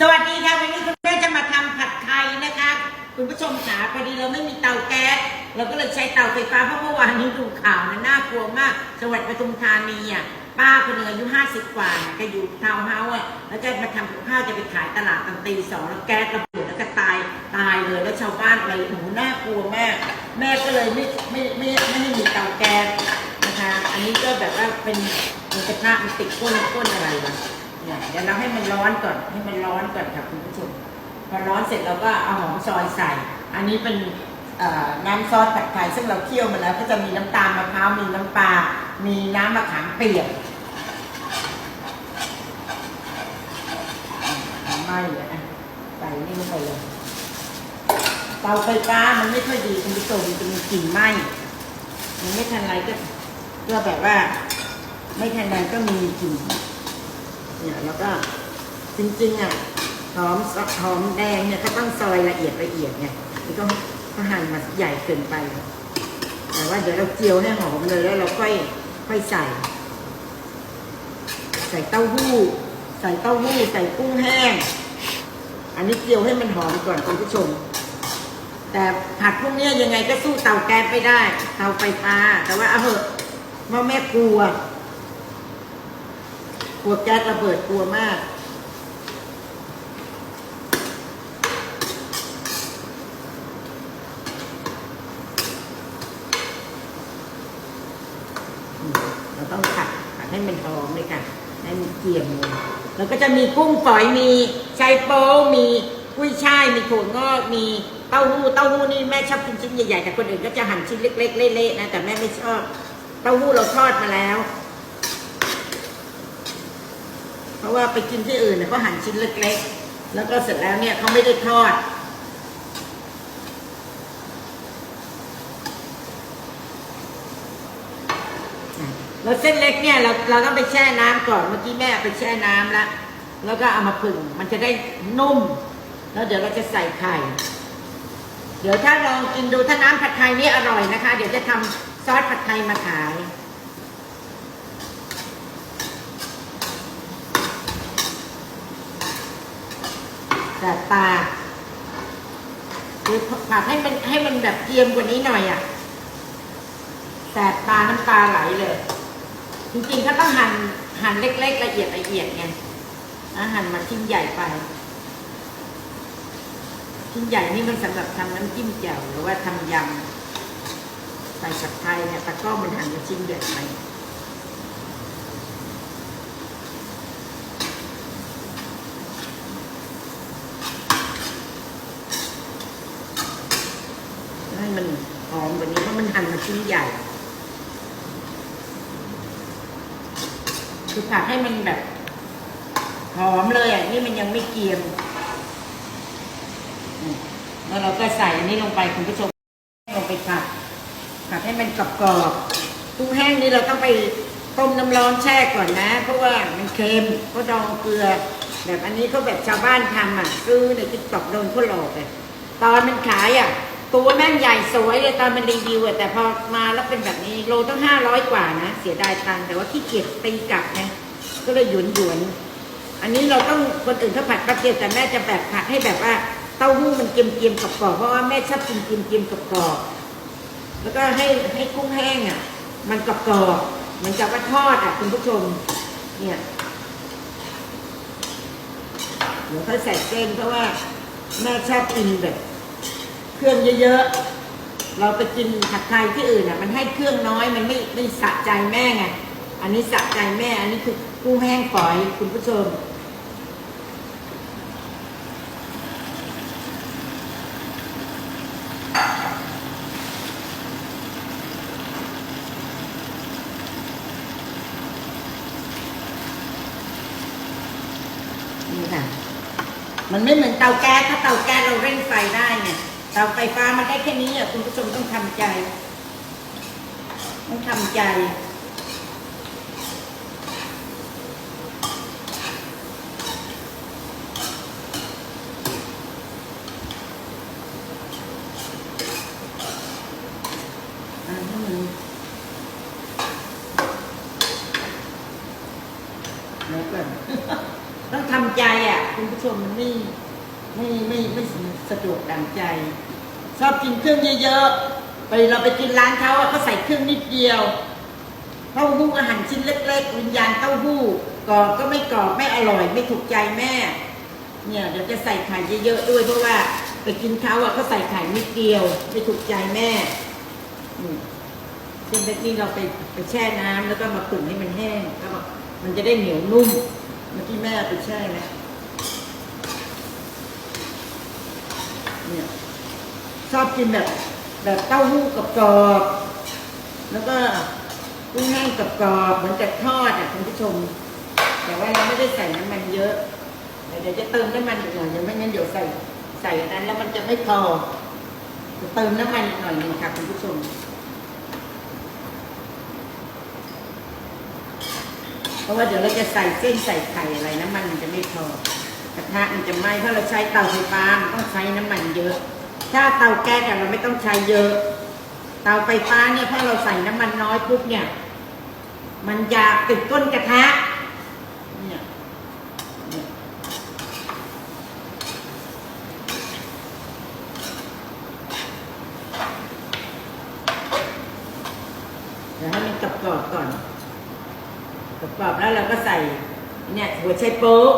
สวัสดีค่ะวันนี้คุณแม่จะมาทำผัดไทยนะคะ คุณผู้ชมขาพอดีเราไม่มีเตาแก๊สเราก็เลยใช้เตาไฟฟ้าเพราะเมื่อวานนี้ดูข่าวนะน่ากลัวมากจังหวัดปทุมธานีอะป้าคนหนึ่งอายุ50กว่าแกอยู่ทาวน์เฮาส์อะแล้วแกมาทำกับข้าวจะไปขายตลาดตอนตีสองแล้วแก๊สระเบิดแล้วก็ตายตายเลยแล้วชาวบ้านอะไรโอ้โหน่ากลัวมากแม่ก็เลยไม่ไม่ไม่ไม่ให้มีเตาแก๊สนะคะ อันนี้ก็แบบว่าเป็นมันกระทะมันติดก้นก้นอะไรวะ เนี่ยเดี๋ยวเราให้มันร้อนก่อนให้มันร้อนก่อนค่ะคุณผู้ชมพอร้อนเสร็จเราก็เอาหอมซอยใส่ อันนี้เป็นน้ำซอสผัดไทยซึ่งเราเคี่ยวมาแล้ว ก็จะมีน้ำตาลมะพร้าวมีน้ำปลา มีน้ำมะขามเปียกไม้เลยอะใส่นี่ลงไปเลยเตาไฟฟ้ามันไม่ค่อยดีคุณผู้ชมมันจะมีกลิ่นไหม้มันไม่ทันไรก็ก็แบบว่า ไม่ทันไรก็มีกลิ่น เนี่ยแล้วก็จริงๆอะหอมหอมแดงเนี่ยก็ต้องซอยละเอียดละเอียดไงนี่ก็ก็หั่นมาใหญ่เกินไป แต่ว่าเดี๋ยวเราเจียวให้หอมเลยแล้วเราค่อยค่อยใส่ ใส่เต้าหู้ ใส่เต้าหู้ใส่กุ้งแห้ง อันนี้เจียวให้มันหอมก่อนคุณผู้ชม แต่ผัดพวกนี้ยังไงก็สู้เตาแก๊สไม่ได้ เตาไฟฟ้า แต่ว่าเอาเถอะเพราแม่กลัว กลัวแก๊สระเบิดกลัวมาก เราต้องผัดผัดให้มันหอมเลยค่ะ ให้มันเกรียมเลยแล้วก็จะมีกุ้งฝอยมีไชโป๊มีกุ้ยช่ายมีถั่วงอกมีเต้าหู้เต้าหู้นี่แม่ชอบกินชิ้นใหญ่ๆแต่คนอื่นก็จะหั่นชิ้นเล็กๆเละๆนะแต่แม่ไม่ชอบ เต้าหู้เราทอดมาแล้ว เพราะว่าไปกินที่อื่นเนี่ยเขาหั่นชิ้นเล็กๆ แล้วก็เสร็จแล้วเนี่ยเขาไม่ได้ทอด แล้วเส้นเล็กเนี่ยเราเราต้องไปแช่น้ำก่อนเมื่อกี้แม่ไปแช่น้ำแล้วแล้วก็เอามาผึ่งมันจะได้นุ่ม แล้วเดี๋ยวเราจะใส่ไข่ เดี๋ยวถ้าลองกินดูถ้าน้ำผัดไทยนี่อร่อยนะคะ เดี๋ยวจะทำซอสผัดไทยมาขาย แบบตาคือผัดให้มันให้มันแบบเกรียมกว่านี้หน่อยอะแสบตาน้ำตาไหลเลย จริงๆก็ต้องหั่นหั่นเล็กๆละเอียดละเอียดไงนะหั่นมาชิ้นใหญ่ไป ชิ้นใหญ่นี่มันสำหรับทำน้ำจิ้มแจ่วหรือว่าทำยำใส่ผัดไทยเนี่ยแต่ก็มันหั่นมาชิ้นใหญ่ไป ให้มันหอ มันหั่นมาชิ้นใหญ่ คือผัดให้มันแบบ หอมเลยอะ นี่มันยังไม่เกรียมอืมแล้วเราก็ใส่อันนี้ลงไปคุณผู้ชมลงไปผัดผัดให้มันกรอบๆกุ้งแห้งนี่เราต้องไปต้มน้ำร้อนแช่ก่อนนะ เพราะว่ามันเค็มก็ดองเกลือ แบบอันนี้เขาแบบชาวบ้านทำอะซื้อในติ๊กต็อกโดนเขาหลอกเลยตอนมันขายอะ ตัวแม่งใหญ่สวยเลยตอนมันรีวิวอะแต่พอมาแล้วเป็นแบบนี้โลต้องห้าร้อยกว่านะ เสียดายตังค์แต่ว่าขี้เกียจตีกลับนะก็เลยหยวนหยวนอันนี้เราต้องคนอื่นเขาผัดแป๊บเดียวแต่แม่จะแบบผัดให้แบบว่าเต้าหู้มันเกียมๆกรอบๆเพราะว่าแม่ชอบกินเกียมๆกรอบๆแล้วก็ให้ให้กุ้งแห้งอะ มันกรอบๆเหมือนกับว่าทอดอะคุณผู้ชม เนี่ยเดี๋ยวเขาใส่เส้นเพราะว่าแม่ชอบกินแบบ เครื่องเยอะๆ เราไปกินผัดไทยที่อื่นอะ มันให้เครื่องน้อยมันไม่ไม่สะใจแม่ไง อันนี้สะใจแม่ อันนี้คือกุ้งแห้งฝอยคุณผู้ชมนี่ค่ะ มันไม่เหมือนเตาแก๊สถ้าเตาแก๊สเราเร่งไฟได้เนี่ย เตาไฟฟ้ามันได้แค่นี้อะคุณผู้ชมต้องทำใจ ต้องทำใจ อ่าให้มันแล้วก่อน ต้องทำใจอะ คุณ คุณผู้ชมมันไม่ไม่ไม่ไม่สะด วกดังใจ ชอบกินเครื่องเยอะๆไปเราไปกินร้านเขาอะเขาใส่เครื่องนิดเดียวเต้าหู้อาหารชิ้นเล็ก ๆ วิญญาณเต้าหู้กรอบก็ไม่กรอบไม่อร่อยไม่ถูกใจแม่ เนี่ยเดี๋ยวจะใส่ไข่เยอะๆด้วยเพราะว่าไปกินเขาอะเขาใส่ไข่นิดเดียว ไม่ถูกใจแม่อืมเส้นเล็กนี่เราไปไปแช่น้ำแล้วก็มาผึ่งให้มันแห้งแล้วมันจะได้เหนียวนุ่มเมื่อกี้แม่ไปแช่แล้ว เนี่ยชอบกินแบบแบบเต้าหู้กับกรอบแล้วก็กุ้งแห้งกับกรอบเหมือนกับทอดอะคุณผู้ชม แต่ว่าเราไม่ได้ใส่น้ำมันเยอะ เดี๋ยวจะเติมน้ำมันอีกหน่อยเดี๋ยวไม่งั้นเดี๋ยวใส่ใส่อันนั้นแล้วมันจะไม่พอจะเติมน้ำมันอีกหน่อยนึงค่ะคุณผู้ชมเพราะว่าเดี๋ยวเราจะใส่เส้นใส่ไข่อะไรน้ำมันมันจะไม่พอ ระทะมันจะไหม้ถ้าเราใช้เตาไฟฟ้ามันต้องใช้น้ำมันเยอะ ถ้าเตาแก๊สอะเราไม่ต้องใช้เยอะ เตาไฟฟ้าเนี่ยถ้าเราใส่น้ำมันน้อยปุ๊บเนี่ย มันจะติดก้นกระทะเนี่ยเนี่ยเดี๋ยวให้มันกรอบๆก่อนกรอบๆแล้วเราก็ใส่เนี่ยหัวไชโป๊ะ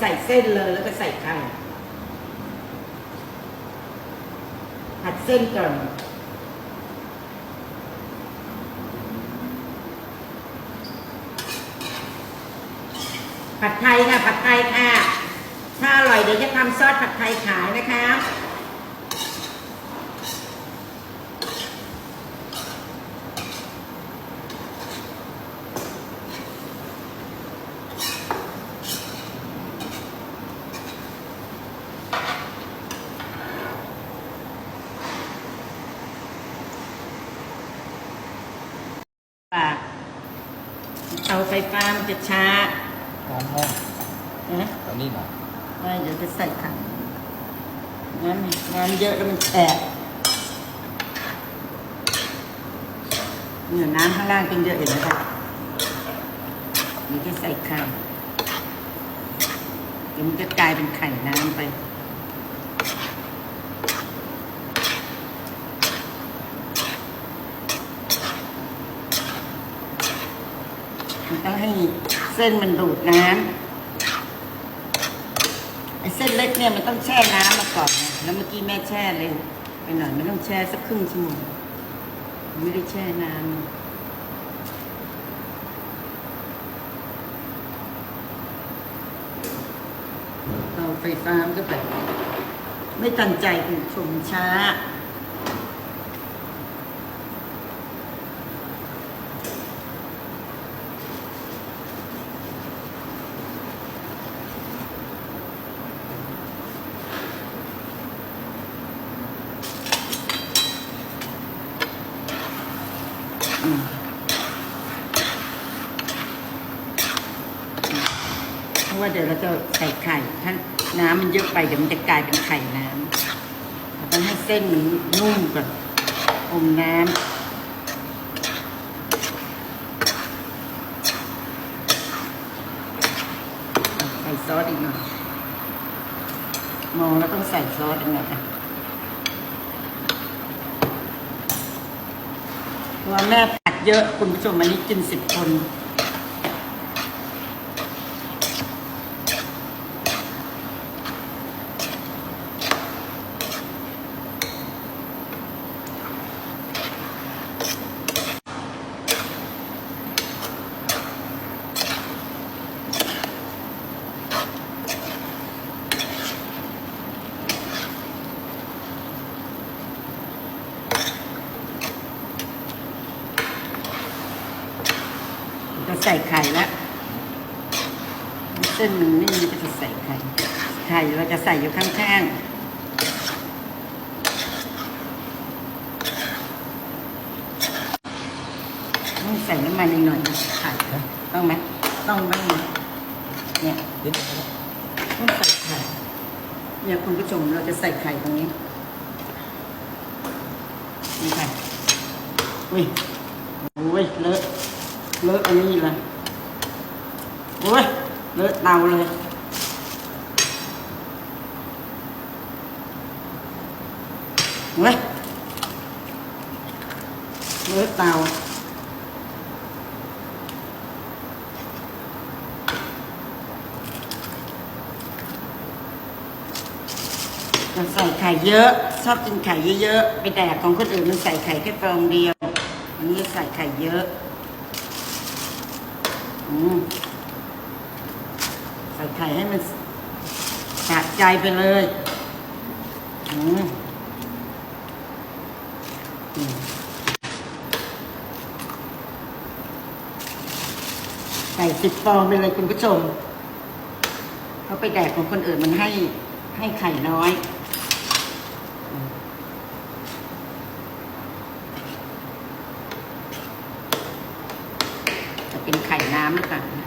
ใส่เส้นเลยแล้วก็ใส่ไข่ผัดเส้นก่อนผัดไทยค่ะผัดไทยค่ะ ถ้าอร่อยเดี๋ยวจะทำซอสผัดไทยขายนะคะ ปากเตาไฟฟ้ามันจะช้า น้ำห้อง นะ อันนี้หน่อย ไม่เดี๋ยวจะใส่ถังน้ำน้ำเยอะแล้ว มันแฉะเนี่ยน้ำข้างล่างเป็นเยอะเห็นไหมคะเดี๋ยวจะใส่ไข่เดี๋ยวมันจะกลายเป็นไข่น้ำไปมันต้องให้เส้นมันดูดน้ำไอ้เส้นเล็กเนี่ยมันต้องแช่น้ำ ก่อนแล้วเมื่อกี้แม่แช่เลยไปหน่อยไม่ต้องแช่สักครึ่งชั่วโมงไม่ได้แช่นานเราไฟฟ้ามันก็แบบ ไม่ตันใจคุณชมช้า ว่าเดี๋ยวเราจะใส่ไข่ ถ้าน้ำมันเยอะไปเดี๋ยวมันจะกลายเป็นไข่น้ำต้องให้เส้นมันนุ่มก่อนอมน้ำใส่ซอสอีกหน่อยมองแล้วต้องใส่ซอสอีกหน่อยเพราะว่าแม่ผัดเยอะ คุณผู้ชมอันนี้กินสิบคน ใส่ไข่แล้วเส้นมันไม่มีก็จะใส่ไข่ ไข่เราจะใส่อยู่ข้างๆต้องใส่น้ำมันอีกหน่อยนะไข่ต้องไหมต้องบ้างไหมเนี่ยนิดต้องใส่ไข่เนี่ยคุณผู้ชมเราจะใส่ไข่ตรงนี้นี่ค่ะอุ้ยโอ้ยเลอะ เลอะนนี้อยู่เลยโอ้ยเลอะเตาเลย เว้ยเลอะเตาจะใส่ไข่เยอะ ชอบกินไข่เยอะๆ ไปแต่ของคนอื่นมันใส่ไข่แค่ฟองเดียว อันนี้ใส่ไข่เยอะ ใส่ไข่ให้มันสะใจไปเลยใส่สิบฟองไปเลยคุณผู้ชม เขาไปแดกของคนอื่นมันให้ให้ไข่น้อยอืมจะ เป็นไข่น้ำหรือเปล่า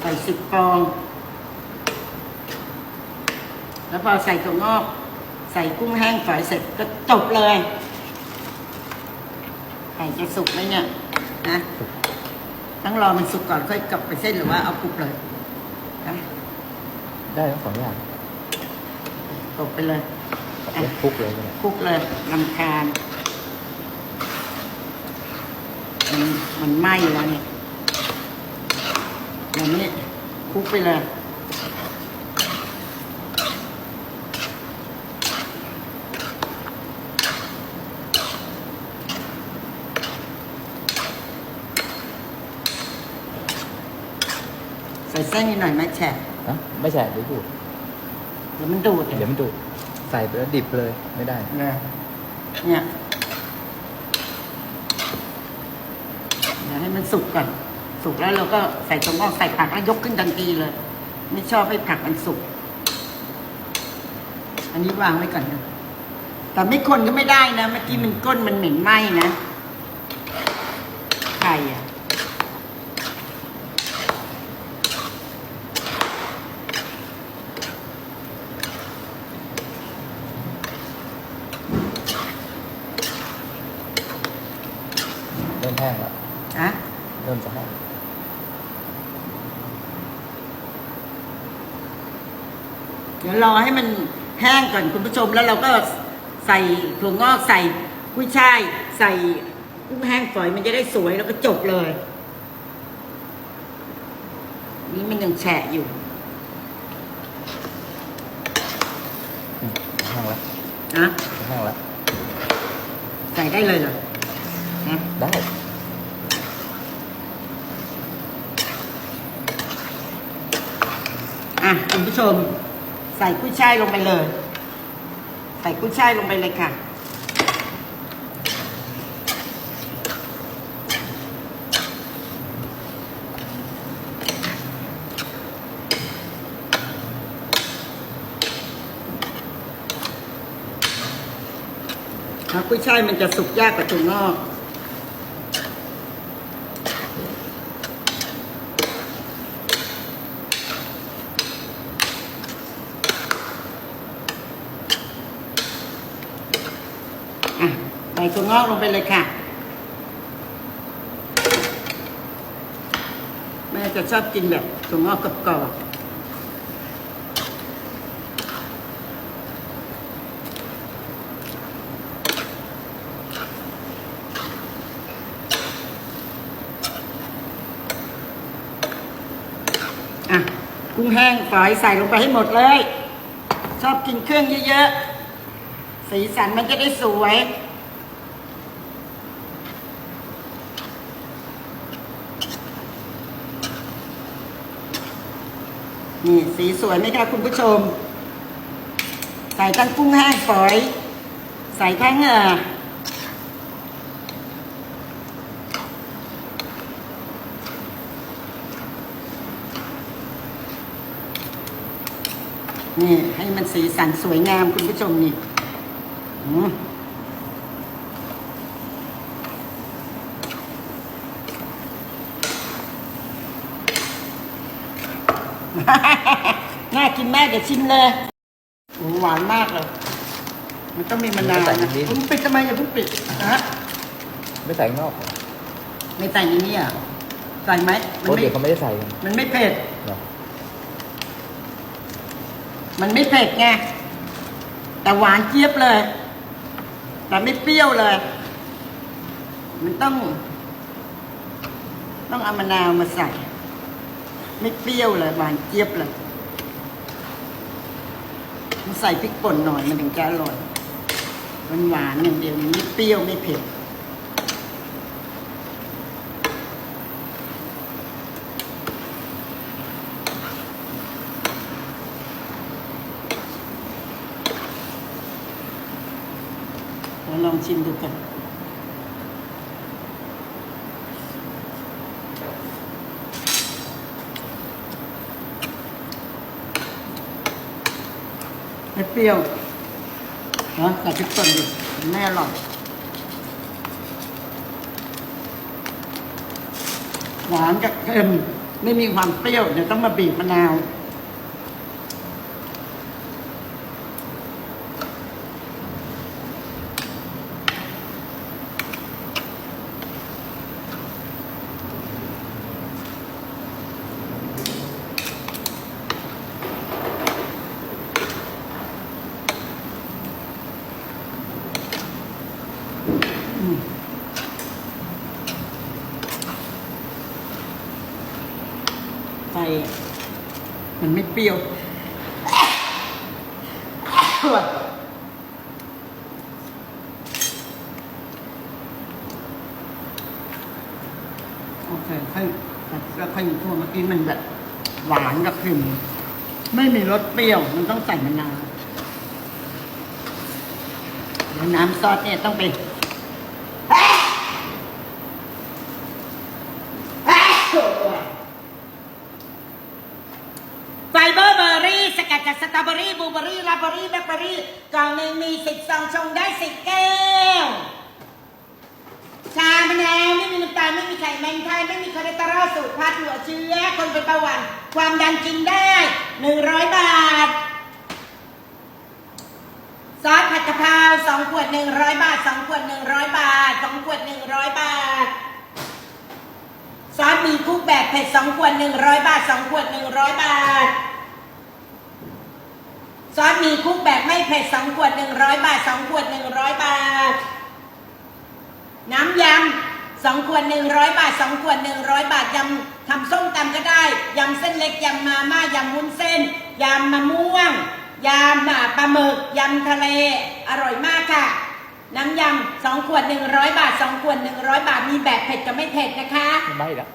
ใส่สิบฟอง แล้วพอใส่ถั่วงอก ใส่กุ้งแห้งฝอยเสร็จก็จบเลยไก่จะสุกไหมเนี่ยนะต้องรอมันสุกก่อนค่อยกลับไปเส้นหรือว่าเอาคลุกเลยนะได้ทั้งสองอย่างตกไปเลยเล็กคลุกเลยก็ได้คลุกเลยลำคาญ มันมันไหม้แล้วเนี่ยอย่างนี้คลุกไปเลยใส่เส้นนิดหน่อยไหมแฉะนะไม่ใช่เดี๋ยวดูดเดี๋ยวมันดูดเดี๋ยวมันดูดใส่ไปแล้วดิบเลยไม่ได้ เนี่ยเนี่ย ดี๋ยวให้มันสุกก่อน สุกแล้วเราก็ใส่ตรงงอกใส่ผักแล้วยกขึ้นทันทีเลย ไม่ชอบให้ผักมันสุก อันนี้วางไว้ก่อนนะแต่ไม่คนก็ไม่ได้นะเมื่อกี้มันก้นมันเหม็นไหม้นะไข่อะเริ่มแห้งแล้ว นะเริ่มจะแห้งเดี๋ยวรอให้มันแห้งก่อนคุณผู้ชมแล้วเราก็ใส่ถั่วงอกใส่กุ้ยช่ายใส่กุ้งแห้งฝอยมันจะได้สวยแล้วก็จบเลย นี่มันยังแฉะอยู่อืมแห้งแล้วนะแห้งแล้วใส่ได้เลยเหรอนะได้ะคุณผู้ชม ใส่กุ้ยช่ายลงไปเลย ใส่กุ้ยช่ายลงไปเลยค่ะ แล้วกุ้ยช่ายมันจะสุกยากกว่าถั่วงอก ส่ถั่วงอกลงไปเลยค่ะ แม่จะชอบกินแบบถั่วงอกกรอบๆอะกุ้งแห้งฝอยใส่ลงไปให้หมดเลย ชอบกินเครื่องเยอะๆ สีสันมันจะได้สวย นี่สีสวยไหมคะคุณผู้ชม ใส่ทั้งกุ้งแห้งฝอย ใส่ทั้งเอ่อนี่ให้มันสีสันสวยงามคุณผู้ชมนี่ น่ากินมากเดี๋ยวชิมเลยโอ้หวานมากเลย มันต้องมีมะนาวนะเพิ่งปิดทำไมอย่าเพิ่งปิดฮะไม่ใส่ข้างนอก ไม่ใส่ในนี้อะใส่ไหมเพมันราะไม่เดี๋ยวเขาไม่ได้ใส่กันมันไม่เผ็ดหรอมันไม่เผ็ดไงแต่หวานเจี๊ยบเลย แต่ไม่เปรี้ยวเลย มันต้อง ต้องเอามะนาวมาใส่ ไม่เปรี้ยวเลยหวานเจี๊ยบเลยมันใส่พริกป่นหน่อยมันถึงจะอร่อย มันหวานอย่างเดียวไม่เปรี้ยวไม่เผ็ดลองชิมดูกัน ไม่เปรี้ยวนะแต่พริกป่นดิแม่อร่อยหวานกับเค็มไม่มีความเปรี้ยวเดี๋ยวต้องมาบีบมะนาว มันไม่เปรี้ยวโอเคค่อยแล้วค่อยทั่วเมื่อกี้มันแบบหวานกับเค็มไม่มีรสเปรี้ยว มันต้องใส่มะนาวแล้วน้ำซอสเนี่ยต้องไปฟเบอร์เบอร์รี่ สตรอเบอรี่บลูเบอรี่ราสเบอรี่แบล็คเบอรี่กล่องหนึ่งมีสิบซองชงได้สิบแก้ว ชามะนาวไม่มีน้ำตาลไม่มีไขมันไทยไม่มีคอเลสเตอรอลสูตรพัดหัวเชื้อ คนเป็นเบาหวานความดันกินได้หนึ่งร้อยบาท ซอสผัดกะเพราสองขวดหนึ่งร้อยบาทสองขวดหนึ่งร้อยบาทสองขวดหนึ่งร้อยบาทซอสมีคุกแบบเผ็ดสองขวดหนึ่งร้อยบาทสองขวดหนึ่งร้อยบาท ซอสมีคุกแบบไม่เผ็ดสองขวดหนึ่งร้อยบาทสองขวดหนึ่งร้อยบาท น้ำยำสองขวดหนึ่งร้อยบาทสองขวดหนึ่งร้อยบาทยำทำส้มตำก็ได้ยำเส้นเล็กยำมาม่ายำวุ้นเส้นยำมะม่วงยำปลาหมึกยำทะเลอร่อยมากค่ะ น้ำยำสองขวดหนึ่งร้อยบาทสองขวดหนึ่งร้อยบาทมีแบบเผ็ดกับไม่เผ็ดนะคะไม่ละ